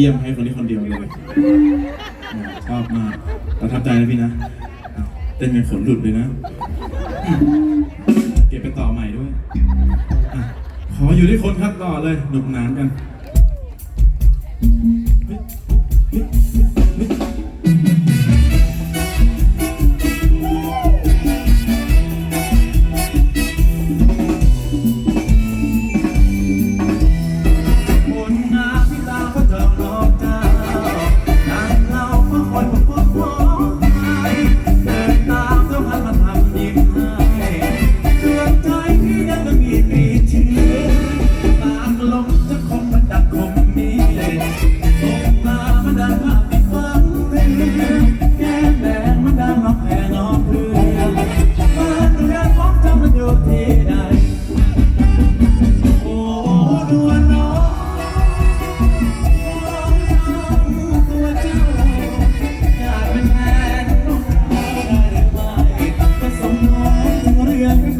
ยี่ยมให้คนนี้คนเดียวเลยชอบมากประทับใจนะพี่นะ เต้นเป็นขนหลุดเลยนะ เก็บไปต่อใหม่ด้วยอะขออยู่ที่คนครับต่อเลยหนุกหนานกันผ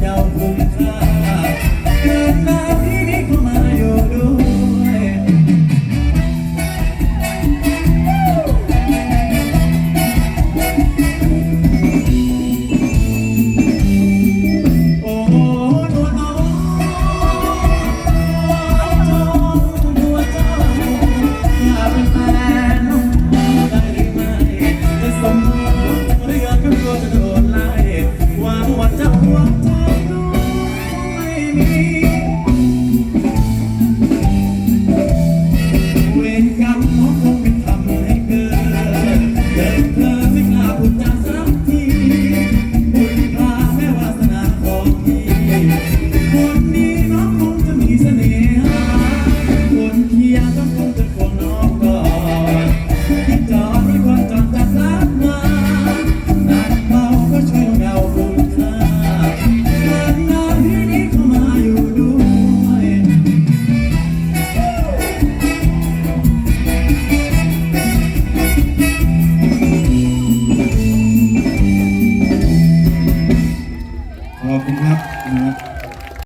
เดาคุ้มค่าเกิดมาที่นี่ก็มา